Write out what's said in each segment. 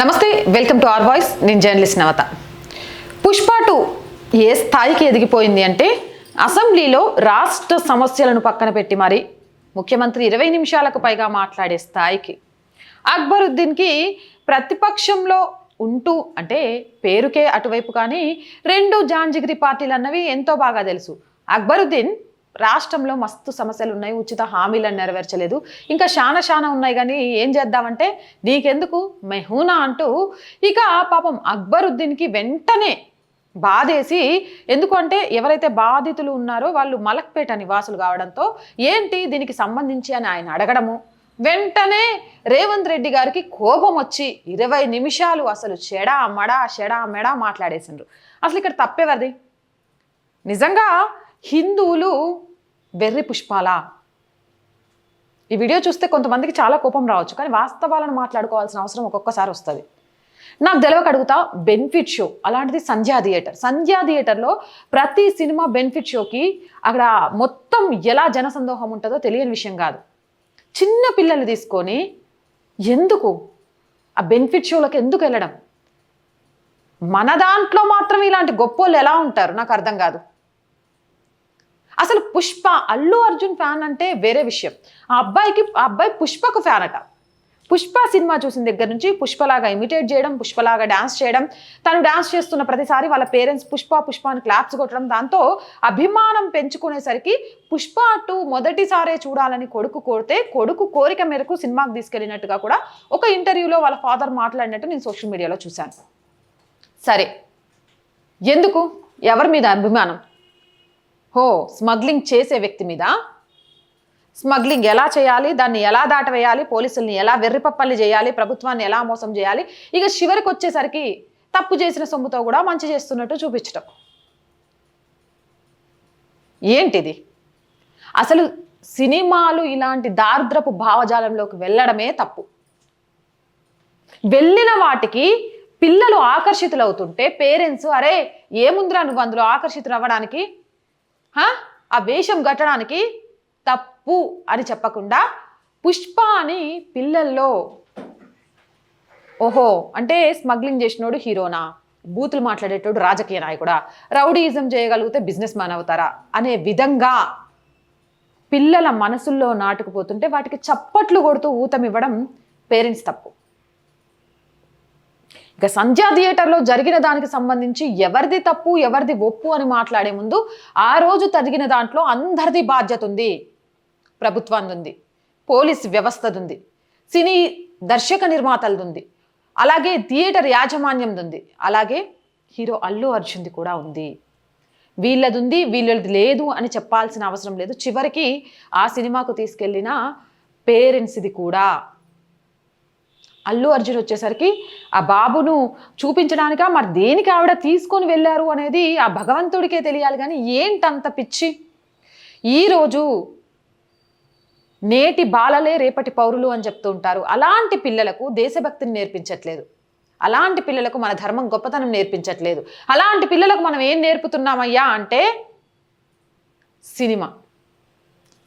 నమస్తే welcome to R voice. నేను journalist Navata. Pushpa two ఏ స్థాయికి ఎదిగిపోయింది అంటే అసెంబ్లీలో రాష్ట్ర సమస్యలను పక్కన పెట్టి మరి ముఖ్యమంత్రి ఇరవై నిమిషాలకు పైగా మాట్లాడే స్థాయికి. అక్బరుద్దీన్కి ప్రతిపక్షంలో ఉంటూ అంటే పేరుకే అటువైపు కానీ రెండు జాంజిగిరి పార్టీలు అన్నవి ఎంతో బాగా తెలుసు. అక్బరుద్దీన్ రాష్ట్రంలో మస్తు సమస్యలు ఉన్నాయి ఉచిత హామీలను నెరవేర్చలేదు. ఇంకా శానా శానా ఉన్నాయి కానీ ఏం చేద్దామంటే నీకెందుకు? మెహూనా అంటూ ఇక పాపం అక్బరుద్దీన్కి వెంటనే బాధేసి ఎందుకు అంటే ఎవరైతే బాధితులు ఉన్నారో వాళ్ళు మలక్పేట నివాసులు కావడంతో ఏంటి దీనికి సంబంధించి అని ఆయన అడగడము. వెంటనే రేవంత్ రెడ్డి గారికి కోపం వచ్చి ఇరవై నిమిషాలు అసలు చెడా మడా చెడా మెడా మాట్లాడేసిండ్రు. అసలు ఇక్కడ తప్పేవది నిజంగా హిందువులు వెర్రి పుష్పాలా. ఈ వీడియో చూస్తే కొంతమందికి చాలా కోపం రావచ్చు కానీ వాస్తవాలను మాట్లాడుకోవాల్సిన అవసరం ఒక్కొక్కసారి వస్తుంది. నాకు తెలవక అడుగుతా బెనిఫిట్ షో అలాంటిది సంధ్యా థియేటర్. సంధ్యా థియేటర్లో ప్రతి సినిమా బెనిఫిట్ షోకి అక్కడ మొత్తం ఎలా జనసందోహం ఉంటుందో తెలియని విషయం కాదు. చిన్న పిల్లల్ని తీసుకొని ఎందుకు? ఆ బెనిఫిట్ షోలకు ఎందుకు వెళ్ళడం? మన దాంట్లో మాత్రం ఇలాంటి గొప్పోళ్ళు ఎలా ఉంటారు? నాకు అర్థం కాదు. అసలు పుష్ప అల్లు అర్జున్ ఫ్యాన్ అంటే వేరే విషయం. ఆ అబ్బాయికి ఆ అబ్బాయి పుష్పకు ఫ్యాన్ అట. పుష్ప సినిమా చూసిన దగ్గర నుంచి పుష్పలాగా ఇమిటేట్ చేయడం పుష్పలాగా డాన్స్ చేయడం తను డాన్స్ చేస్తున్న ప్రతిసారి వాళ్ళ పేరెంట్స్ పుష్ప పుష్ప అని క్లాప్స్ కొట్టడం దాంతో అభిమానం పెంచుకునేసరికి పుష్ప టూ మొదటిసారే చూడాలని కొడుకు కోరితే కొడుకు కోరిక మేరకు సినిమాకి తీసుకెళ్ళినట్టుగా కూడా ఒక ఇంటర్వ్యూలో వాళ్ళ ఫాదర్ మాట్లాడినట్టు నేను సోషల్ మీడియాలో చూశాను. సరే. ఎందుకు? ఎవరి మీద అభిమానం? హో స్మగ్లింగ్ చేసే వ్యక్తి మీద. స్మగ్లింగ్ ఎలా చేయాలి? దాన్ని ఎలా దాటవేయాలి? పోలీసుల్ని ఎలా వెర్రిపప్పల్ని చేయాలి? ప్రభుత్వాన్ని ఎలా మోసం చేయాలి? ఇక చివరికి వచ్చేసరికి తప్పు చేసిన సొమ్ముతో కూడా మంచి చేస్తున్నట్టు చూపించటం. ఏంటిది? అసలు సినిమాలు ఇలాంటి దారిద్రపు భావజాలంలోకి వెళ్ళడమే తప్పు. వెళ్ళిన వాటికి పిల్లలు ఆకర్షితులవుతుంటే పేరెంట్స్ అరే ఏముందిరా నువ్వు అందులో ఆకర్షితులు అవ్వడానికి ఆ వేషం కట్టడానికి తప్పు అని చెప్పకుండా పుష్ప అని పిల్లల్లో. ఓహో అంటే స్మగ్లింగ్ చేసినోడు హీరోనా? బూతులు మాట్లాడేటోడు రాజకీయ నాయకుడా? రౌడీయిజం చేయగలిగితే బిజినెస్ మ్యాన్ అవుతారా? అనే విధంగా పిల్లల మనసుల్లో నాటుకుపోతుంటే వాటికి చప్పట్లు కొడుతూ ఊతమివ్వడం పేరెంట్స్ తప్పు. ఇక సంధ్యా థియేటర్లో జరిగిన దానికి సంబంధించి ఎవరిది తప్పు ఎవరిది ఒప్పు అని మాట్లాడే ముందు ఆ రోజు జరిగిన దాంట్లో అందరిది బాధ్యత ఉంది ప్రభుత్వాన్ని ఉంది పోలీస్ వ్యవస్థది ఉంది సినీ దర్శక నిర్మాతలది ఉంది అలాగే థియేటర్ యాజమాన్యంది ఉంది అలాగే హీరో అల్లు అర్జున్ది కూడా ఉంది. వీళ్ళది ఉంది వీళ్ళది లేదు అని చెప్పాల్సిన అవసరం లేదు. చివరికి ఆ సినిమాకు తీసుకెళ్ళిన పేరెంట్స్ది కూడా. అల్లు అర్జున్ వచ్చేసరికి ఆ బాబును చూపించడానికా? మరి దేనికి ఆవిడ తీసుకొని వెళ్ళారు అనేది ఆ భగవంతుడికే తెలియాలి కానీ ఏంటంత పిచ్చి? ఈరోజు నేటి బాలలే రేపటి పౌరులు అని చెప్తూ ఉంటారు. అలాంటి పిల్లలకు దేశభక్తిని నేర్పించట్లేదు. అలాంటి పిల్లలకు మన ధర్మం గొప్పతనం నేర్పించట్లేదు. అలాంటి పిల్లలకు మనం ఏం నేర్పుతున్నామయ్యా అంటే సినిమా.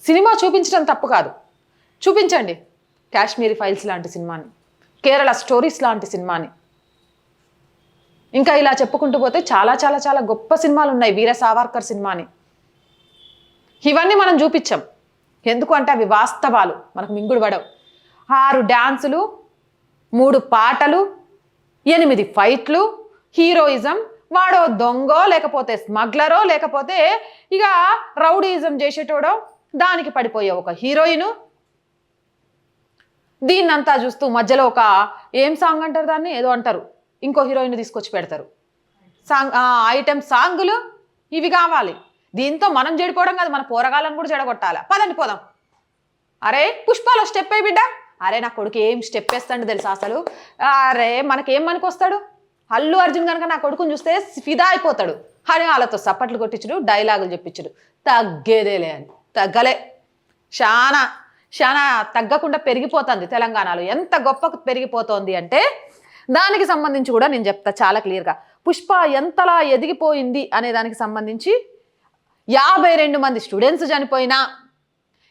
సినిమా చూపించడం తప్పు కాదు. చూపించండి. కాశ్మీరీ ఫైల్స్ లాంటి సినిమాని. కేరళ స్టోరీస్ లాంటి సినిమాని. ఇంకా ఇలా చెప్పుకుంటూ పోతే చాలా చాలా చాలా గొప్ప సినిమాలు ఉన్నాయి వీర సావర్కర్ సినిమాని. ఇవన్నీ మనం చూపించాం. ఎందుకు అంటే అవి వాస్తవాలు మనకు మింగుడు పడవు. ఆరు డ్యాన్సులు మూడు పాటలు ఎనిమిది ఫైట్లు హీరోయిజం వాడో దొంగో లేకపోతే స్మగ్లరో లేకపోతే ఇక రౌడీయిజం చేసేటోడో దానికి పడిపోయే ఒక హీరోయిను దీన్నంతా చూస్తూ మధ్యలో ఒక ఏం సాంగ్ అంటారు దాన్ని? ఏదో అంటారు. ఇంకో హీరోయిన్ తీసుకొచ్చి పెడతారు. సాంగ్ ఐటెం సాంగులు ఇవి కావాలి. దీంతో మనం చెడిపోవడం కాదు మన పోరగాళ్ళని కూడా చెడగొట్టాలి పదండి పోదాం. అరే పుష్పాలో స్టెప్ అయ్యి బిడ్డ? అరే నా కొడుకు ఏం స్టెప్ వేస్తాడు తెలుసా అసలు? అరే మనకేం మనకొస్తాడు అల్లు అర్జున్ కనుక నా కొడుకుని చూస్తే ఫిదా అయిపోతాడు. అని వాళ్ళతో సప్పట్లు కొట్టించుడు డైలాగులు చెప్పించుడు. తగ్గేదేలే అని. తగ్గలే. చాలా చాలా తగ్గకుండా పెరిగిపోతుంది తెలంగాణలో. ఎంత గొప్ప పెరిగిపోతోంది అంటే దానికి సంబంధించి కూడా నేను చెప్తా చాలా క్లియర్గా. పుష్ప ఎంతలా ఎదిగిపోయింది అనే దానికి సంబంధించి యాభై రెండు మంది స్టూడెంట్స్ చనిపోయినా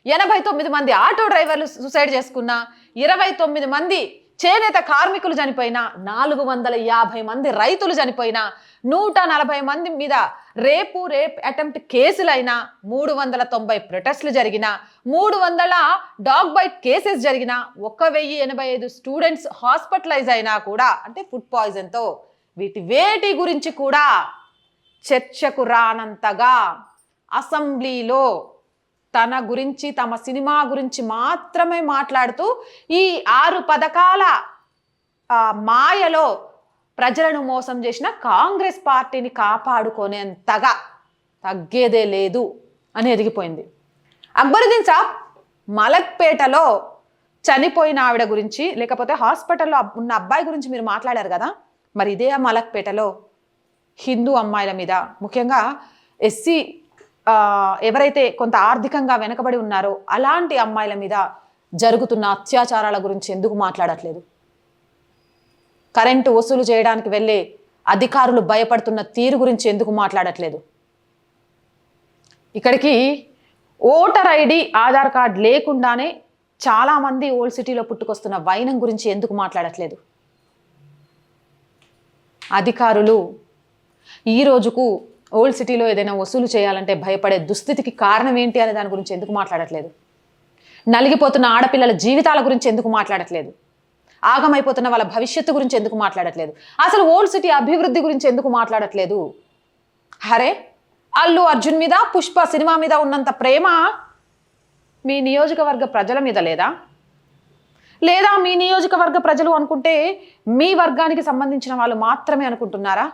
ఎనభై తొమ్మిది మంది ఆటో డ్రైవర్లు సూసైడ్ చేసుకున్నా ఇరవై తొమ్మిది మంది చేనేత కార్మికులు చనిపోయినా నాలుగు వందల యాభై మంది రైతులు చనిపోయినా నూట నలభై మంది మీద రేపు రేప్ అటెంప్ట్ కేసులైనా మూడు వందల తొంభై ప్రొటెస్ట్లు జరిగిన మూడు వందల డాగ్ బైట్ కేసెస్ జరిగిన ఒక వెయ్యి ఎనభై ఐదు స్టూడెంట్స్ హాస్పిటలైజ్ అయినా కూడా అంటే ఫుడ్ పాయిజన్తో వీటి వేటి గురించి కూడా చర్చకు రానంతగా అసెంబ్లీలో తన గురించి తమ సినిమా గురించి మాత్రమే మాట్లాడుతూ ఈ ఆరు పథకాల మాయలో ప్రజలను మోసం చేసిన కాంగ్రెస్ పార్టీని కాపాడుకునేంతగా తగ్గేదే లేదు అని ఎదిగిపోయింది. అక్బరుద్దీన్ సాబ్ మలక్పేటలో చనిపోయిన ఆవిడ గురించి లేకపోతే హాస్పిటల్లో ఉన్న అబ్బాయి గురించి మీరు మాట్లాడారు కదా? మరి ఇదే ఆ మలక్పేటలో హిందూ అమ్మాయిల మీద. ముఖ్యంగా ఎస్సీ ఎవరైతే కొంత ఆర్థికంగా వెనకబడి ఉన్నారో అలాంటి అమ్మాయిల మీద జరుగుతున్న అత్యాచారాల గురించి ఎందుకు మాట్లాడట్లేదు? కరెంటు వసూలు చేయడానికి వెళ్ళే అధికారులు భయపడుతున్న తీరు గురించి ఎందుకు మాట్లాడట్లేదు? ఇక్కడికి ఓటర్ ఐడి ఆధార్ కార్డ్ లేకుండానే చాలామంది ఓల్డ్ సిటీలో పుట్టుకొస్తున్న వైనం గురించి ఎందుకు మాట్లాడట్లేదు? అధికారులు ఈ రోజుకు ఓల్డ్ సిటీలో ఏదైనా వసూలు చేయాలంటే భయపడే దుస్థితికి కారణం ఏంటి అనే దాని గురించి ఎందుకు మాట్లాడట్లేదు? నలిగిపోతున్న ఆడపిల్లల జీవితాల గురించి ఎందుకు మాట్లాడట్లేదు? ఆగమైపోతున్న వాళ్ళ భవిష్యత్తు గురించి ఎందుకు మాట్లాడట్లేదు? అసలు ఓల్డ్ సిటీ అభివృద్ధి గురించి ఎందుకు మాట్లాడట్లేదు? హరే అల్లు అర్జున్ మీద పుష్ప సినిమా మీద ఉన్నంత ప్రేమ మీ నియోజకవర్గ ప్రజల మీద లేదా? లేదా మీ నియోజకవర్గ ప్రజలు అనుకుంటే మీ వర్గానికి సంబంధించిన వాళ్ళు మాత్రమే అనుకుంటున్నారా?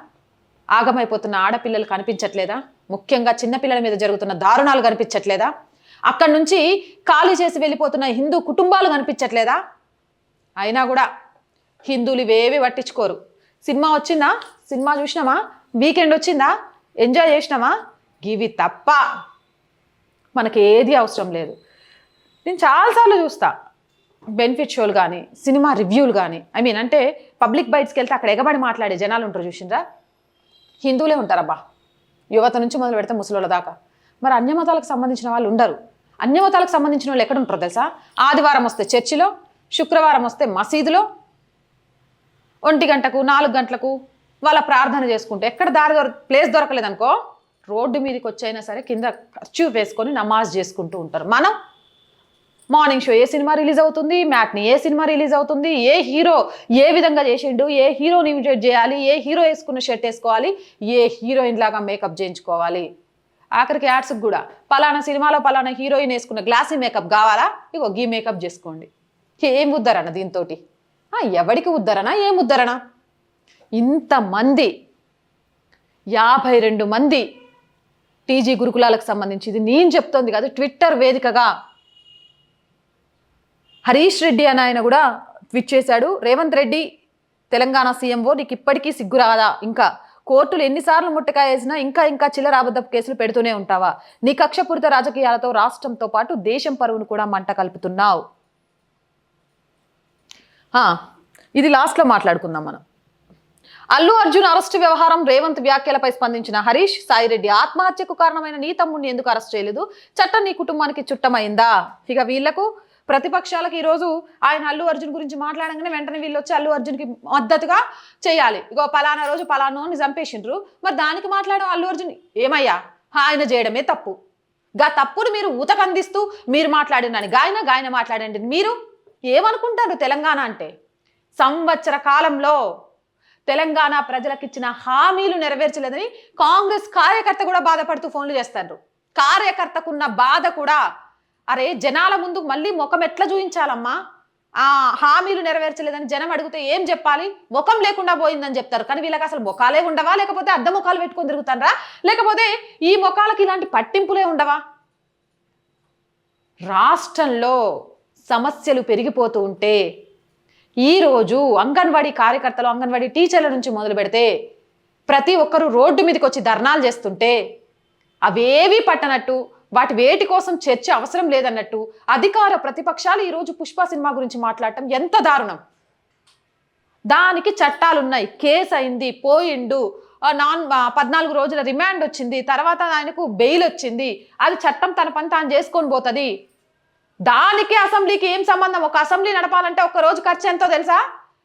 ఆగమైపోతున్న ఆడపిల్లలు కనిపించట్లేదా? ముఖ్యంగా చిన్నపిల్లల మీద జరుగుతున్న దారుణాలు కనిపించట్లేదా? అక్కడి నుంచి ఖాళీ చేసి వెళ్ళిపోతున్న హిందూ కుటుంబాలు కనిపించట్లేదా? అయినా కూడా హిందువులు ఇవేవి పట్టించుకోరు. సినిమా వచ్చిందా? సినిమా చూసినామా? వీకెండ్ వచ్చిందా? ఎంజాయ్ చేసినామా? ఇవి తప్ప మనకి ఏది అవసరం లేదు. నేను చాలాసార్లు చూస్తా. బెనిఫిట్ షోలు కానీ సినిమా రివ్యూలు కానీ ఐ మీన్ అంటే పబ్లిక్ బైట్స్కి వెళ్తే అక్కడ ఎగబడి మాట్లాడే జనాలు ఉంటారు చూసిండ్రా? హిందువులే ఉంటారబ్బా. యువత నుంచి మొదలు పెడితే ముసలోళ్ళ దాకా. మరి అన్యమతాలకు సంబంధించిన వాళ్ళు ఉండరు. అన్యమతాలకు సంబంధించిన వాళ్ళు ఎక్కడ ఉంటారు తెలుసా? ఆదివారం వస్తే చర్చిలో శుక్రవారం వస్తే మసీదులో ఒంటి గంటకు నాలుగు గంటలకు వాళ్ళ ప్రార్థన చేసుకుంటే ఎక్కడ దారి దొర ప్లేస్ దొరకలేదనుకో రోడ్డు మీదకి వచ్చైనా సరే కింద ఖర్చు వేసుకొని నమాజ్ చేసుకుంటూ ఉంటారు. మనం మార్నింగ్ షో ఏ సినిమా రిలీజ్ అవుతుంది? మ్యాట్ని ఏ సినిమా రిలీజ్ అవుతుంది? ఏ హీరో ఏ విధంగా చేసిండు? ఏ హీరోని ఇమిటేట్ చేయాలి? ఏ హీరో వేసుకున్న షర్ట్ వేసుకోవాలి? ఏ హీరోయిన్ లాగా మేకప్ చేయించుకోవాలి? ఆఖరికి యాడ్స్కి కూడా పలానా సినిమాలో పలానా హీరోయిన్ వేసుకున్న గ్లాసీ మేకప్ కావాలా? ఇగో గీ మేకప్ చేసుకోండి. ఏం ఉద్దరణ దీంతో ఎవడికి ఉద్దరణ? ఏం ఉద్దరణ? ఇంతమంది యాభై రెండు మంది టీజీ గురుకులాలకు సంబంధించి ఇది నేను చెప్తోంది కాదు ట్విట్టర్ వేదికగా హరీష్ రెడ్డి అని ఆయన కూడా ట్వీట్ చేశాడు. రేవంత్ రెడ్డి తెలంగాణ సీఎంఓ నీకు ఇప్పటికీ సిగ్గు రాదా? ఇంకా కోర్టులు ఎన్నిసార్లు ముట్టకాయ వేసినా ఇంకా ఇంకా చిల్లరాబద్దపు కేసులు పెడుతూనే ఉంటావా? నీ కక్షపూరిత రాజకీయాలతో రాష్ట్రంతో పాటు దేశం పరువును కూడా మంట కలుపుతున్నావు. ఇది లాస్ట్లో మాట్లాడుకుందాం మనం. అల్లు అర్జున్ అరెస్టు వ్యవహారం రేవంత్ వ్యాఖ్యలపై స్పందించిన హరీష్ సాయిరెడ్డి ఆత్మహత్యకు కారణమైన నీ తమ్ముడిని ఎందుకు అరెస్ట్ చేయలేదు? చట్టం నీ కుటుంబానికి చుట్టమైందా? ఇక వీళ్ళకు ప్రతిపక్షాలకు ఈరోజు ఆయన అల్లు అర్జున్ గురించి మాట్లాడంగానే వెంటనే వీళ్ళు వచ్చి అల్లు అర్జున్కి మద్దతుగా చేయాలి. ఇగో పలానా రోజు పలానోని చంపేసిండ్రు. మరి దానికి మాట్లాడడం అల్లు అర్జున్? ఏమయ్యా? ఆయన చేయడమే తప్పు. గా తప్పును మీరు ఉతకందిస్తూ మీరు మాట్లాడినని గాయన గాయన మాట్లాడండి. మీరు ఏమనుకుంటారు తెలంగాణ అంటే? సంవత్సర కాలంలో తెలంగాణ ప్రజలకు ఇచ్చిన హామీలు నెరవేర్చలేదని కాంగ్రెస్ కార్యకర్త కూడా బాధపడుతూ ఫోన్లు చేస్తారు కార్యకర్తకున్న బాధ కూడా అరే జనాల ముందు మళ్ళీ ముఖం ఎట్లా చూపించాలమ్మా ఆ హామీలు నెరవేర్చలేదని జనం అడిగితే ఏం చెప్పాలి? ముఖం లేకుండా పోయిందని చెప్తారు. కానీ వీళ్ళకి అసలు ముఖాలే ఉండవా? లేకపోతే అడ్డ ముఖాలు పెట్టుకొని తిరుగుతారా లేకపోతే ఈ ముఖాలకి ఇలాంటి పట్టింపులే ఉండవా? రాష్ట్రంలో సమస్యలు పెరిగిపోతూ ఉంటే ఈరోజు అంగన్వాడీ కార్యకర్తలు అంగన్వాడీ టీచర్ల నుంచి మొదలు పెడితే ప్రతి ఒక్కరూ రోడ్డు మీదకి వచ్చి ధర్నాలు చేస్తుంటే అవేవి పట్టనట్టు వాటి వేటి కోసం చర్చ అవసరం లేదన్నట్టు అధికార ప్రతిపక్షాలు ఈరోజు పుష్ప సినిమా గురించి మాట్లాడటం ఎంత దారుణం. దానికి చట్టాలున్నాయి. కేసు అయింది పోయిండు నాన్ పద్నాలుగు రోజుల రిమాండ్ వచ్చింది తర్వాత ఆయనకు బెయిల్ వచ్చింది అది చట్టం తన పని తాను చేసుకొని పోతుంది. దానికి అసెంబ్లీకి ఏం సంబంధం? ఒక అసెంబ్లీ నడపాలంటే ఒక రోజు ఖర్చు ఎంతో తెలుసా?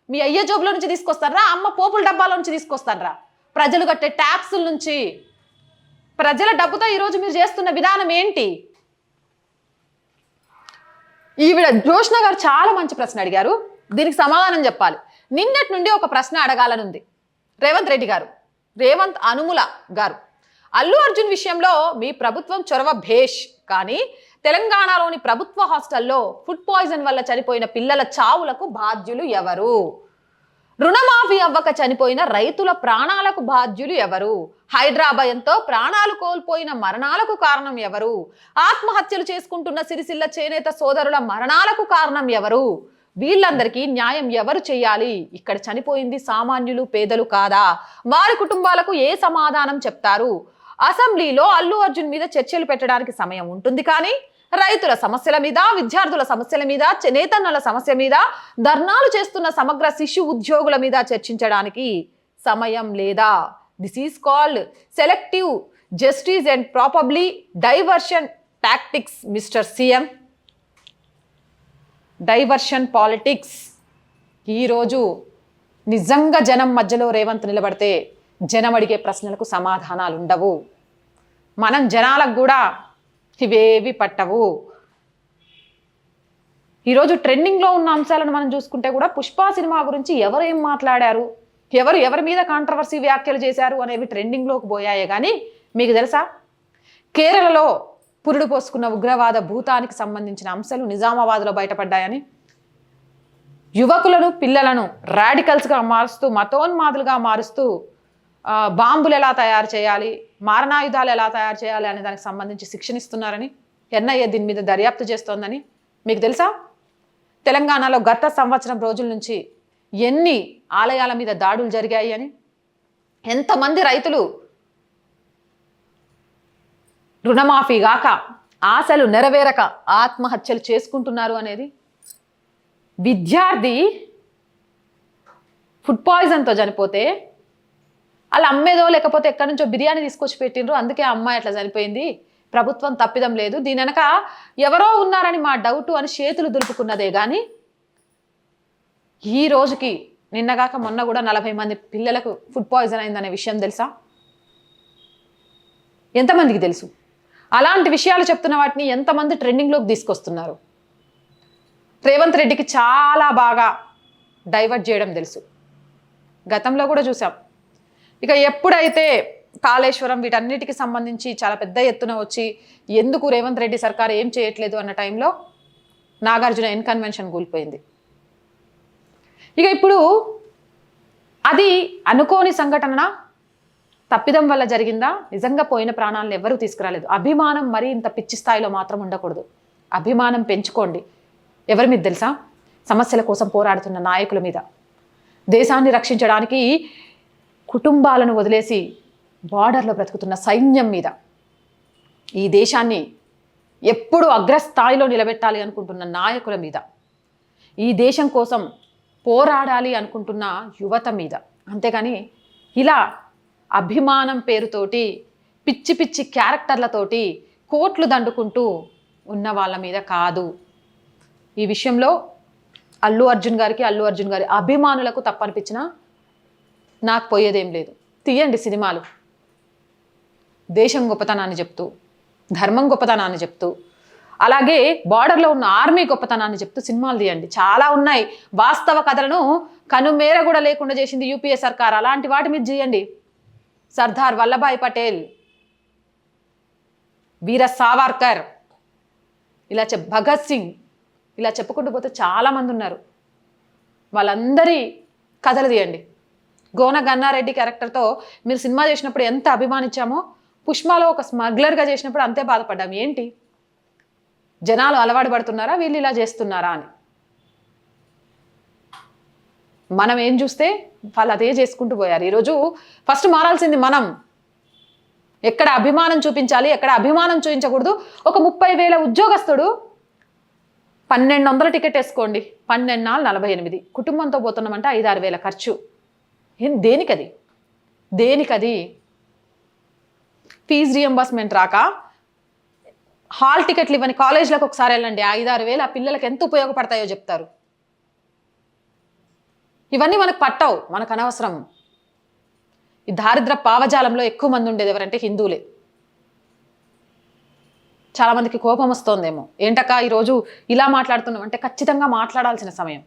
మీ అయ్య జోబులో నుంచి తీసుకొస్తారా అమ్మ పోపుల డబ్బాలో నుంచి తీసుకొస్తారా ప్రజలు కట్టే ట్యాక్సుల నుంచి ప్రజల డబ్బుతో ఈరోజు మీరు చేస్తున్న విధానం ఏంటి? ఈవిడ జోష్ణ గారు చాలా మంచి ప్రశ్న అడిగారు. దీనికి సమాధానం చెప్పాలి. నిన్నటి నుండి ఒక ప్రశ్న అడగాలనుంది. రేవంత్ రెడ్డి గారు రేవంత్ అనుముల గారు. అల్లు అర్జున్ విషయంలో మీ ప్రభుత్వం చొరవ భేష్. కానీ తెలంగాణలోని ప్రభుత్వ హాస్టల్లో ఫుడ్ పాయిజన్ వల్ల చనిపోయిన పిల్లల చావులకు బాధ్యులు ఎవరు? రుణమాఫీ అవ్వక చనిపోయిన రైతుల ప్రాణాలకు బాధ్యులు ఎవరు? హైదరాబాద్తో ప్రాణాలు కోల్పోయిన మరణాలకు కారణం ఎవరు? ఆత్మహత్యలు చేసుకుంటున్న సిరిసిల్ల చేనేత సోదరుల మరణాలకు కారణం ఎవరు? వీళ్ళందరికీ న్యాయం ఎవరు చేయాలి? ఇక్కడ చనిపోయింది సామాన్యులు పేదలు కాదా? వారి కుటుంబాలకు ఏ సమాధానం చెప్తారు? అసెంబ్లీలో అల్లు అర్జున్ మీద చర్చలు పెట్టడానికి సమయం ఉంటుంది కానీ రైతుల సమస్యల మీద విద్యార్థుల సమస్యల మీద చేనేతన్నల సమస్య మీద ధర్నాలు చేస్తున్న సమగ్ర శిశు ఉద్యోగుల మీద చర్చించడానికి సమయం లేదా? This is called selective justice and probably diversion tactics mister CM diversion politics ఈరోజు నిజంగా జనం మధ్యలో రేవంత్ నిలబడితే జనం అడిగే ప్రశ్నలకు సమాధానాలు ఉండవు. మనం జనాలకు కూడా ఇవేవి పట్టవు. ఈరోజు ట్రెండింగ్లో ఉన్న అంశాలను మనం చూసుకుంటే కూడా పుష్ప సినిమా గురించి ఎవరేం మాట్లాడారు? ఎవరు ఎవరి మీద కాంట్రవర్సీ వ్యాఖ్యలు చేశారు అనేవి ట్రెండింగ్లోకి పోయాయే కానీ మీకు తెలుసా? కేరళలో పురుడు పోసుకున్న ఉగ్రవాద భూతానికి సంబంధించిన అంశాలు నిజామాబాద్లో బయటపడ్డాయని యువకులను పిల్లలను రాడికల్స్గా మారుస్తూ మతోన్మాదులుగా మారుస్తూ బాంబులు ఎలా తయారు చేయాలి మారణాయుధాలు ఎలా తయారు చేయాలి అనే దానికి సంబంధించి శిక్షణ ఇస్తున్నారని ఎన్ఐఏ దీని మీద దర్యాప్తు చేస్తోందని మీకు తెలుసా? తెలంగాణలో గత సంవత్సరం రోజుల నుంచి ఎన్ని ఆలయాల మీద దాడులు జరిగాయి అని? ఎంతమంది రైతులు రుణమాఫీ గాక ఆశలు నెరవేరక ఆత్మహత్యలు చేసుకుంటున్నారు అనేది? విద్యార్థి ఫుడ్ పాయిజన్తో చనిపోతే అలా అమ్మేదో లేకపోతే ఎక్కడి నుంచో బిర్యానీ తీసుకొచ్చి పెట్టిండ్రు అందుకే ఆ అమ్మాయి అట్లా చనిపోయింది. ప్రభుత్వం తప్పిదం లేదు. దీని వెనక ఎవరో ఉన్నారని మా డౌట్ అని చేతులు దులుపుకున్నదే. కానీ ఈ రోజుకి నిన్నగాక మొన్న కూడా నలభై మంది పిల్లలకు ఫుడ్ పాయిజన్ అయిందనే విషయం తెలుసా? ఎంతమందికి తెలుసు? అలాంటి విషయాలు చెప్తున్న వాటిని ఎంతమంది ట్రెండింగ్లోకి తీసుకొస్తున్నారు? రేవంత్ రెడ్డికి చాలా బాగా డైవర్ట్ చేయడం తెలుసు. గతంలో కూడా చూసాం. ఇక ఎప్పుడైతే కాళేశ్వరం వీటన్నిటికి సంబంధించి చాలా పెద్ద ఎత్తున వచ్చి ఎందుకు రేవంత్ రెడ్డి సర్కార్ ఏం చేయట్లేదు అన్న టైంలో నాగార్జున ఇన్కన్వెన్షన్ కూలిపోయింది. ఇక ఇప్పుడు అది అనుకోని సంఘటన తప్పిదం వల్ల జరిగిందా? నిజంగా పోయిన ప్రాణాలను ఎవరూ తీసుకురాలేదు. అభిమానం మరీ ఇంత పిచ్చి స్థాయిలో మాత్రం ఉండకూడదు. అభిమానం పెంచుకోండి. ఎవరి మీద తెలుసా? సమస్యల కోసం పోరాడుతున్న నాయకుల మీద. దేశాన్ని రక్షించడానికి కుటుంబాలను వదిలేసి బార్డర్లో బ్రతుకుతున్న సైన్యం మీద. ఈ దేశాన్ని ఎప్పుడు అగ్రస్థాయిలో నిలబెట్టాలి అనుకుంటున్న నాయకుల మీద. ఈ దేశం కోసం పోరాడాలి అనుకుంటున్న యువత మీద. అంతేగాని ఇలా అభిమానం పేరుతోటి పిచ్చి పిచ్చి క్యారెక్టర్లతోటి కోట్లు దండుకుంటూ ఉన్న వాళ్ళ మీద కాదు. ఈ విషయంలో అల్లు అర్జున్ గారికి అల్లు అర్జున్ గారి అభిమానులకు తప్పనిపించినా నాకు పోయేదేం లేదు. తీయండి సినిమాలు. దేశం గొప్పతనాన్ని చెప్తూ ధర్మం గొప్పతనాన్ని చెప్తూ అలాగే బార్డర్లో ఉన్న ఆర్మీ గొప్పతనాన్ని చెప్తూ సినిమాలు తీయండి. చాలా ఉన్నాయి. వాస్తవ కథలను కనుమేర కూడా లేకుండా చేసింది యూపీఏ సర్కార్. అలాంటి వాటి మీద చేయండి. సర్దార్ వల్లభాయ్ పటేల్ వీర సావర్కర్ ఇలా చెప్ భగత్ సింగ్ ఇలా చెప్పుకుంటూ పోతే చాలామంది ఉన్నారు. వాళ్ళందరి కథలు తీయండి. గోన గన్నారెడ్డి క్యారెక్టర్తో మీరు సినిమా చేసినప్పుడు ఎంత అభిమానించామో పుష్మాలో ఒక స్మగ్లర్గా చేసినప్పుడు అంతే బాధపడ్డాం. ఏంటి? జనాలు అలవాటు పడుతున్నారా? వీళ్ళు ఇలా చేస్తున్నారా అని. మనం ఏం చూస్తే వాళ్ళు అదే చేసుకుంటూ పోయారు. ఈరోజు ఫస్ట్ మారాల్సింది మనం. ఎక్కడ అభిమానం చూపించాలి ఎక్కడ అభిమానం చూపించకూడదు. ఒక ముప్పై వేల ఉద్యోగస్తుడు పన్నెండు వందల టికెట్ వేసుకోండి. పన్నెండు నాలుగు నలభై ఎనిమిది. కుటుంబంతో పోతున్నామంటే ఐదు ఆరు వేల ఖర్చు. ఏం దేనికది? దేనికది? ఫీజు రియంబర్స్మెంట్ రాక? హాల్ టికెట్లు ఇవ్వని కాలేజీలకు ఒకసారి వెళ్ళండి. ఐదారు వేలు ఆ పిల్లలకు ఎంత ఉపయోగపడతాయో చెప్తారు. ఇవన్నీ మనకు పట్టవు మనకు అనవసరం. ఈ దారిద్ర పావజాలంలో ఎక్కువ మంది ఉండేది ఎవరంటే హిందువులే. చాలామందికి కోపం వస్తోందేమో. ఏంటక్క ఈరోజు ఇలా మాట్లాడుతున్నాం అంటే ఖచ్చితంగా మాట్లాడాల్సిన సమయం.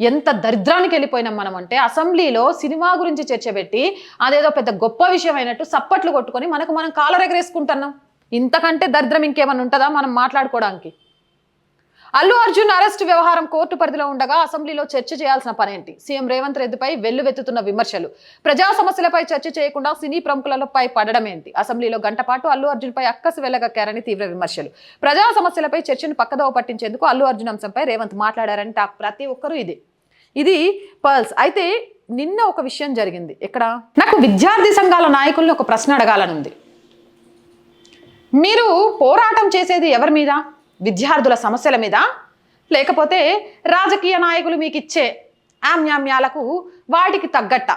ఎంత దరిద్రానికి వెళ్ళిపోయినాం మనం అంటే అసెంబ్లీలో సినిమా గురించి చర్చ పెట్టి అదేదో పెద్ద గొప్ప విషయం అయినట్టు సప్పట్లు కొట్టుకొని మనకు మనం కాలరెగరేసుకుంటున్నాం. ఇంతకంటే దరిద్రం ఇంకేమన్నా ఉంటుందా మనం మాట్లాడుకోవడానికి? అల్లు అర్జున్ అరెస్ట్ వ్యవహారం కోర్టు పరిధిలో ఉండగా అసెంబ్లీలో చర్చ చేయాల్సిన పనేంటి? సీఎం రేవంత్ రెడ్డిపై వెల్లువెత్తుతున్న విమర్శలు. ప్రజా సమస్యలపై చర్చ చేయకుండా సినీ ప్రముఖులపై పడడమేంటి? అసెంబ్లీలో గంటపాటు అల్లు అర్జున్పై అక్కసి వెళ్ళగక్కారని తీవ్ర విమర్శలు. ప్రజా సమస్యలపై చర్చను పక్కదోవ పట్టించేందుకు అల్లు అర్జున్ అంశంపై రేవంత్ మాట్లాడారని టాక్ ప్రతి ఒక్కరూ ఇది. ఇది పర్ల్స్ అయితే నిన్న ఒక విషయం జరిగింది. ఇక్కడ నాకు విద్యార్థి సంఘాల నాయకుల్ని ఒక ప్రశ్న అడగాలని ఉంది మీరు పోరాటం చేసేది ఎవరి మీద? విద్యార్థుల సమస్యల మీద? లేకపోతే రాజకీయ నాయకులు మీకు ఇచ్చే ఆమ్యామ్యాలకు వాటికి తగ్గట్ట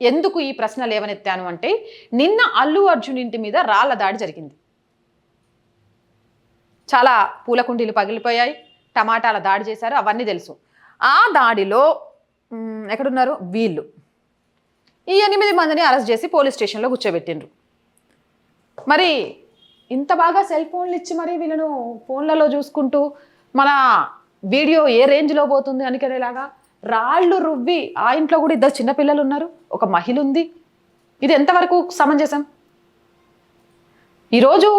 ఎందుకు ఈ ప్రశ్న లేవనెత్తాను అంటే నిన్న అల్లు అర్జున్ ఇంటి మీద రాళ్ళ దాడి జరిగింది. చాలా పూల కుండీలు పగిలిపోయాయి టమాటాల దాడి చేశారు అవన్నీ తెలుసు. ఆ దాడిలో ఎక్కడున్నారు? వీళ్ళు. ఈ ఎనిమిది మందిని అరెస్ట్ చేసి పోలీస్ స్టేషన్లో కూర్చోబెట్టిండ్రు. మరి ఇంత బాగా సెల్ ఫోన్లు ఇచ్చి మరి వీళ్ళను ఫోన్లలో చూసుకుంటూ మన వీడియో ఏ రేంజ్లో పోతుంది అనుకునేలాగా రాళ్ళు రువ్వి ఆ ఇంట్లో కూడా ఇద్దరు చిన్నపిల్లలు ఉన్నారు ఒక మహిళ ఉంది. ఇది ఎంతవరకు సమంజసం? ఈరోజు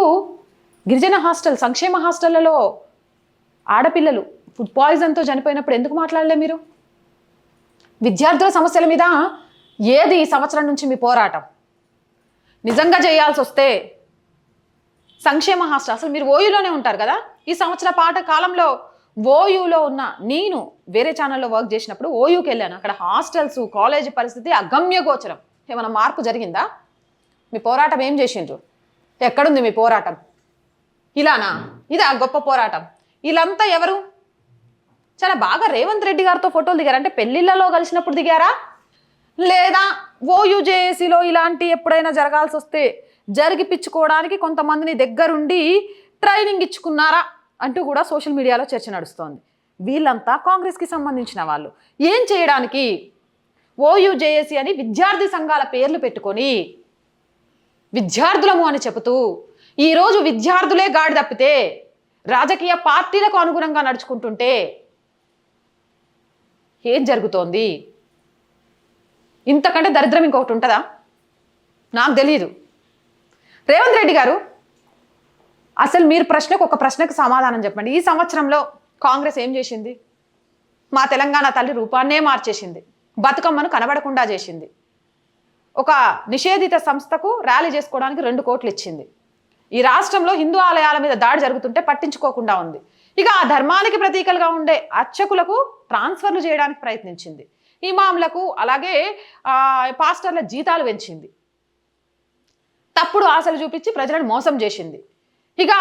గిరిజన హాస్టల్ సంక్షేమ హాస్టళ్ళలో ఆడపిల్లలు ఫుడ్ పాయిజన్తో చనిపోయినప్పుడు ఎందుకు మాట్లాడలే మీరు? విద్యార్థుల సమస్యల మీద ఏది ఈ సంవత్సరం నుంచి మీ పోరాటం? నిజంగా చేయాల్సి వస్తే సంక్షేమ హాస్టల్. అసలు మీరు ఓయూలోనే ఉంటారు కదా? ఈ సంవత్సర పాట కాలంలో ఓయూలో ఉన్న నేను వేరే ఛానల్లో వర్క్ చేసినప్పుడు ఓయూకి వెళ్ళాను. అక్కడ హాస్టల్స్ కాలేజీ పరిస్థితి అగమ్య గోచరం. ఏమైనా మార్పు జరిగిందా? మీ పోరాటం ఏం చేసిండ్రు? ఎక్కడుంది మీ పోరాటం? ఇలానా? ఇదా గొప్ప పోరాటం. వీళ్ళంతా ఎవరు? చాలా బాగా రేవంత్ రెడ్డి గారితో ఫోటోలు దిగారు? అంటే కలిసినప్పుడు దిగారా? లేదా ఓయూజేఏసీలో ఇలాంటి ఎప్పుడైనా జరగాల్సి వస్తే జరిగిపించుకోవడానికి కొంతమందిని దగ్గరుండి ట్రైనింగ్ ఇచ్చుకున్నారా అంటూ కూడా సోషల్ మీడియాలో చర్చ నడుస్తోంది. వీళ్ళంతా కాంగ్రెస్కి సంబంధించిన వాళ్ళు. ఏం చేయడానికి ఓయుజేఏసీ అని విద్యార్థి సంఘాల పేర్లు పెట్టుకొని విద్యార్థులము అని చెబుతూ ఈరోజు విద్యార్థులే గాడి తప్పితే రాజకీయ పార్టీలకు అనుగుణంగా నడుచుకుంటుంటే ఏం జరుగుతోంది? ఇంతకంటే దరిద్రం ఇంకొకటి ఉంటుందా? నాకు తెలియదు రేవంత్ రెడ్డి గారు అసలు మీరు ప్రశ్నకు ఒక ప్రశ్నకు సమాధానం చెప్పండి. ఈ సంవత్సరంలో కాంగ్రెస్ ఏం చేసింది? మా తెలంగాణ తల్లి రూపాన్నే మార్చేసింది. బతుకమ్మను కనబడకుండా చేసింది. ఒక నిషేధిత సంస్థకు ర్యాలీ చేసుకోవడానికి రెండు కోట్లు ఇచ్చింది. ఈ రాష్ట్రంలో హిందూ ఆలయాల మీద దాడి జరుగుతుంటే పట్టించుకోకుండా ఉంది. ఇక ఆ ధర్మానికి ప్రతీకలుగా ఉండే అర్చకులకు ట్రాన్స్ఫర్లు చేయడానికి ప్రయత్నించింది. ఇమాంలకు అలాగే పాస్టర్ల జీతాలు పెంచింది. తప్పుడు ఆశలు చూపించి ప్రజలను మోసం చేసింది. ఇక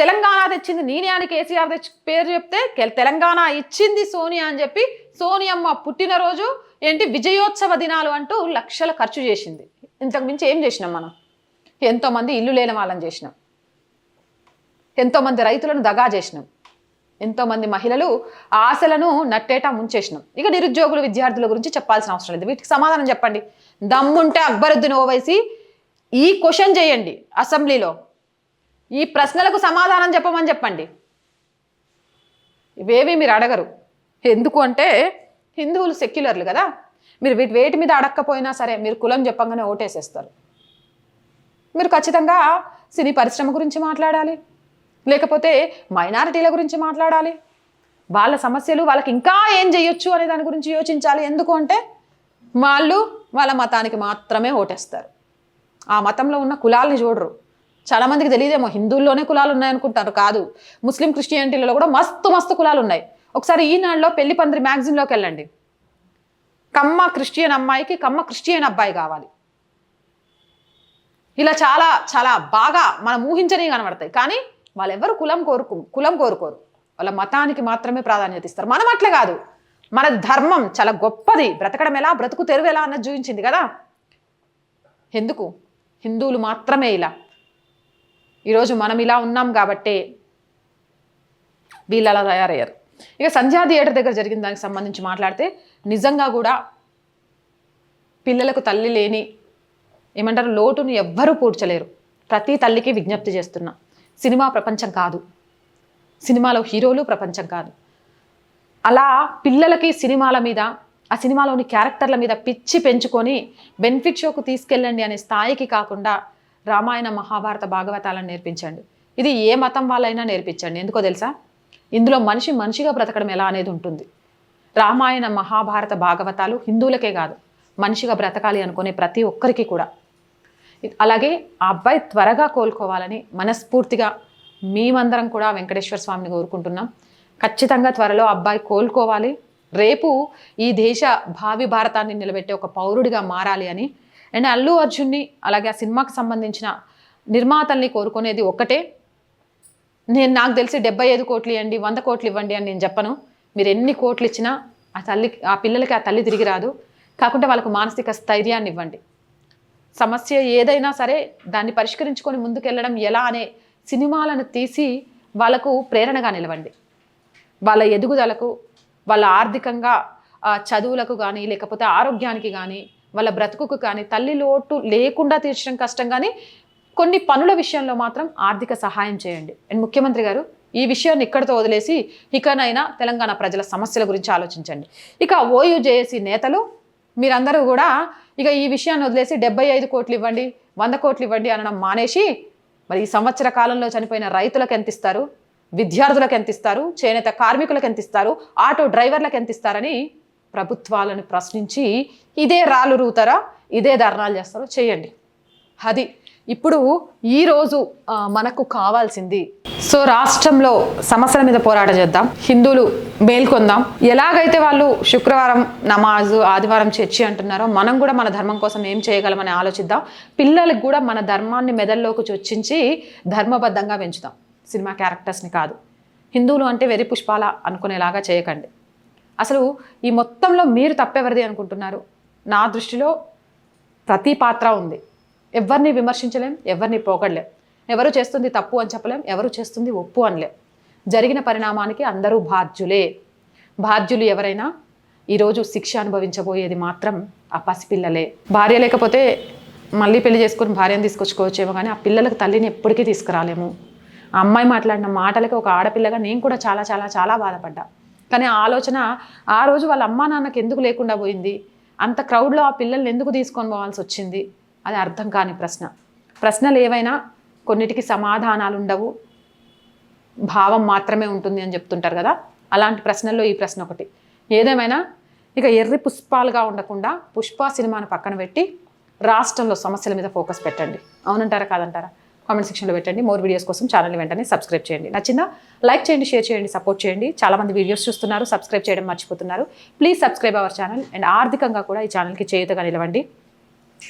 తెలంగాణ తెచ్చింది నేనే అని కేసీఆర్ తెచ్చి పేరు చెప్తే తెలంగాణ ఇచ్చింది సోనియా అని చెప్పి సోనియమ్మ పుట్టినరోజు ఏంటి విజయోత్సవ దినాలు అంటూ లక్షల ఖర్చు చేసింది. ఇంతకు మించి ఏం చేసినాం మనం? ఎంతోమంది ఇల్లు లేని వాళ్ళని చేసినాం. ఎంతోమంది రైతులను దగా చేసినాం. ఎంతోమంది మహిళలు ఆశలను నట్టేటా ముంచేసినాం. ఇక నిరుద్యోగులు విద్యార్థుల గురించి చెప్పాల్సిన అవసరం లేదు. వీటికి సమాధానం చెప్పండి. దమ్ముంటే అక్బరుద్దీన్ ఓవైసీ ఈ క్వశ్చన్ చేయండి అసెంబ్లీలో. ఈ ప్రశ్నలకు సమాధానం చెప్పమని చెప్పండి. ఇవేవి మీరు అడగరు. ఎందుకు అంటే హిందువులు సెక్యులర్లు కదా. మీరు వీటి వేటి మీద అడక్కపోయినా సరే మీరు కులం చెప్పంగానే ఓటేసేస్తారు. మీరు ఖచ్చితంగా సినీ పరిశ్రమ గురించి మాట్లాడాలి. లేకపోతే మైనారిటీల గురించి మాట్లాడాలి. వాళ్ళ సమస్యలు వాళ్ళకి ఇంకా ఏం చేయొచ్చు అనే దాని గురించి యోచించాలి. ఎందుకు అంటే వాళ్ళు వాళ్ళ మతానికి మాత్రమే ఓటేస్తారు. ఆ మతంలో ఉన్న కులాలని చూడరు. చాలామందికి తెలియదేమో హిందువుల్లోనే కులాలు ఉన్నాయనుకుంటారు. కాదు. ముస్లిం క్రిస్టియానిటీలలో కూడా మస్తు మస్తు కులాలు ఉన్నాయి. ఒకసారి ఈనాడులో పెళ్ళి పందిరి మ్యాగజిన్లోకి వెళ్ళండి. కమ్మ క్రిస్టియన్ అమ్మాయికి కమ్మ క్రిస్టియన్ అబ్బాయి కావాలి. ఇలా చాలా చాలా బాగా మనం ఊహించని కనబడతాయి. కానీ వాళ్ళెవరు కులం కోరుకు కులం కోరుకోరు. వాళ్ళ మతానికి మాత్రమే ప్రాధాన్యత ఇస్తారు. మనం అట్లే కాదు. మన ధర్మం చాలా గొప్పది. బ్రతకడం ఎలా బ్రతుకు తెరువు ఎలా అన్నది చూపించింది కదా. ఎందుకు? హిందువులు మాత్రమే ఇలా. ఈరోజు మనం ఇలా ఉన్నాం కాబట్టే వీళ్ళు అలా తయారయ్యారు. ఇక సంధ్యా థియేటర్ దగ్గర జరిగిన దానికి సంబంధించి మాట్లాడితే నిజంగా కూడా పిల్లలకు తల్లి లేని ఏమంటారు లోటును ఎవ్వరూ పూడ్చలేరు. ప్రతి తల్లికి విజ్ఞప్తి చేస్తున్నా. సినిమా ప్రపంచం కాదు. సినిమాలో హీరోలు ప్రపంచం కాదు. అలా పిల్లలకి సినిమాల మీద ఆ సినిమాలోని క్యారెక్టర్ల మీద పిచ్చి పెంచుకొని బెనిఫిట్ షోకు తీసుకెళ్ళండి అనే స్థాయికి కాకుండా రామాయణ మహాభారత భాగవతాలను నేర్పించండి. ఇది ఏ మతం వాళ్ళైనా నేర్పించండి. ఎందుకో తెలుసా? ఇందులో మనిషి మనిషిగా బ్రతకడం ఎలా అనేది ఉంటుంది. రామాయణ మహాభారత భాగవతాలు హిందువులకే కాదు మనిషిగా బ్రతకాలి అనుకునే ప్రతి ఒక్కరికి కూడా. అలాగే ఆ అబ్బాయి త్వరగా కోలుకోవాలని మనస్ఫూర్తిగా మేమందరం కూడా వెంకటేశ్వర స్వామిని కోరుకుంటున్నాం. ఖచ్చితంగా త్వరలో అబ్బాయి కోలుకోవాలి. రేపు ఈ దేశ భావి భారతాన్ని నిలబెట్టే ఒక పౌరుడిగా మారాలి అని. అండ్ అల్లు అర్జున్ని అలాగే ఆ సినిమాకి సంబంధించిన నిర్మాతల్ని కోరుకునేది ఒక్కటే. నేను నాకు తెలిసి డెబ్బై ఐదు కోట్లు ఇవ్వండి వంద కోట్లు ఇవ్వండి అని నేను చెప్పను. మీరు ఎన్ని కోట్లు ఇచ్చినా ఆ తల్లి ఆ పిల్లలకి ఆ తల్లి తిరిగి రాదు. కాకుండా వాళ్ళకు మానసిక స్థైర్యాన్ని ఇవ్వండి. సమస్య ఏదైనా సరే దాన్ని పరిష్కరించుకొని ముందుకెళ్ళడం ఎలా అనే సినిమాలను తీసి వాళ్ళకు ప్రేరణగా నిలవండి. వాళ్ళ ఎదుగుదలకు వాళ్ళ ఆర్థికంగా చదువులకు కానీ లేకపోతే ఆరోగ్యానికి కానీ వాళ్ళ బ్రతుకుకు కానీ తల్లి లోటు లేకుండా తీర్చడం కష్టం కానీ కొన్ని పనుల విషయంలో మాత్రం ఆర్థిక సహాయం చేయండి. అండ్ ముఖ్యమంత్రి గారు ఈ విషయాన్ని ఇక్కడితో వదిలేసి ఇకనైనా తెలంగాణ ప్రజల సమస్యల గురించి ఆలోచించండి. ఇక ఓయూజేఏసీ నేతలు మీరందరూ కూడా ఇక ఈ విషయాన్ని వదిలేసి డెబ్బై ఐదు కోట్లు ఇవ్వండి వంద కోట్లు ఇవ్వండి అనడం మానేసి మరి ఈ సంవత్సర కాలంలో చనిపోయిన రైతులకు ఎంత ఇస్తారు? విద్యార్థులకు ఎంత ఇస్తారు? చేనేత కార్మికులకు ఎంత ఇస్తారు? ఆటో డ్రైవర్లకు ఎంత ఇస్తారని ప్రభుత్వాలను ప్రశ్నించి ఇదే రాళ్ళు రూతారా ఇదే ధర్నాలు చేస్తారో చేయండి. అది ఇప్పుడు ఈరోజు మనకు కావాల్సింది. సో రాష్ట్రంలో సమస్యల మీద పోరాటం చేద్దాం హిందువులు మేల్కొందాం. ఎలాగైతే వాళ్ళు శుక్రవారం నమాజు ఆదివారం చర్చి అంటున్నారో మనం కూడా మన ధర్మం కోసం ఏం చేయగలమని ఆలోచిద్దాం. పిల్లలకు కూడా మన ధర్మాన్ని మెదల్లోకి చొచ్చించి ధర్మబద్ధంగా పెంచుదాం. సినిమా క్యారెక్టర్స్ని కాదు. హిందువులు అంటే వెరి పుష్పాల అనుకునేలాగా చేయకండి. అసలు ఈ మొత్తంలో మీరు తప్పెవరిది అనుకుంటున్నారు? నా దృష్టిలో ప్రతి పాత్ర ఉంది. ఎవరిని విమర్శించలేం ఎవరిని పోగడలేం. ఎవరు చేస్తుంది తప్పు అని చెప్పలేం ఎవరు చేస్తుంది ఒప్పు అనలేం. జరిగిన పరిణామానికి అందరూ బాధ్యులే. బాధ్యులు ఎవరైనా ఈరోజు శిక్ష అనుభవించబోయేది మాత్రం ఆ పసిపిల్లలే భార్య లేకపోతే మళ్ళీ పెళ్ళి చేసుకుని భార్యను తీసుకొచ్చుకోవచ్చేమో కానీ ఆ పిల్లలకు తల్లిని ఎప్పటికీ తీసుకురాలేము. ఆ అమ్మాయి మాట్లాడిన మాటలకి ఒక ఆడపిల్లగా నేను కూడా చాలా చాలా చాలా బాధపడ్డా. కానీ ఆ ఆలోచన ఆ రోజు వాళ్ళ అమ్మా నాన్నకి ఎందుకు లేకుండా పోయింది? అంత క్రౌడ్లో ఆ పిల్లల్ని ఎందుకు తీసుకొని పోవాల్సి వచ్చింది? అది అర్థం కాని ప్రశ్న. ప్రశ్నలు ఏవైనా కొన్నిటికి సమాధానాలు ఉండవు. భావం మాత్రమే ఉంటుంది అని చెప్తుంటారు కదా? అలాంటి ప్రశ్నల్లో ఈ ప్రశ్న ఒకటి. ఏదేమైనా ఇక ఎర్రి పుష్పాలుగా ఉండకుండా పుష్ప సినిమాను పక్కన పెట్టి రాష్ట్రంలో సమస్యల మీద ఫోకస్ పెట్టండి. అవునంటారా కాదంటారా? కామెంట్ సెక్షన్లో పెట్టండి. మోర్ వీడియోస్ కోసం ఛానల్ వెంటనే సబ్స్క్రైబ్ చేయండి. నచ్చిందా? లైక్ చేయండి షేర్ చేయండి సపోర్ట్ చేయండి. చాలామంది వీడియోస్ చూస్తున్నారు సబ్స్క్రైబ్ చేయడం మర్చిపోతున్నారు. Please subscribe our channel and ఆర్థికంగా కూడా ఈ ఛానల్కి చేయుతగా నిలవండి.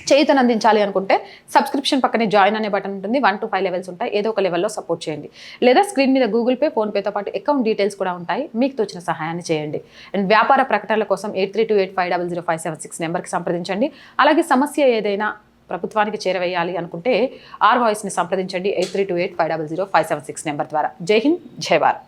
చేయితను అందించాలి అనుకుంటే సబ్స్క్రిప్షన్ పక్కనే జాయిన్ అనే బటన్ ఉంటుంది. వన్ టు ఫైవ్ లెవెల్స్ ఉంటాయి. ఏదో ఒక లెవెల్లో సపోర్ట్ చేయండి. లేదా స్క్రీన్ మీద గూగుల్ పే ఫోన్పేతో పాటు అకౌంట్ డీటెయిల్స్ కూడా ఉంటాయి. మీకు తోచిన సహాయాన్ని చేయండి. అండ్ వ్యాపార ప్రకటనల కోసం eight three two eight five double zero five seven six నెంబర్కి సంప్రదించండి. అలాగే సమస్య ఏదైనా ప్రభుత్వానికి చేరవేయాలి అనుకుంటే ఆర్ వాయిస్ని సంప్రదించండి eight three two eight five double zero five seven six number ద్వారా. జై హింద్ జై భారత్.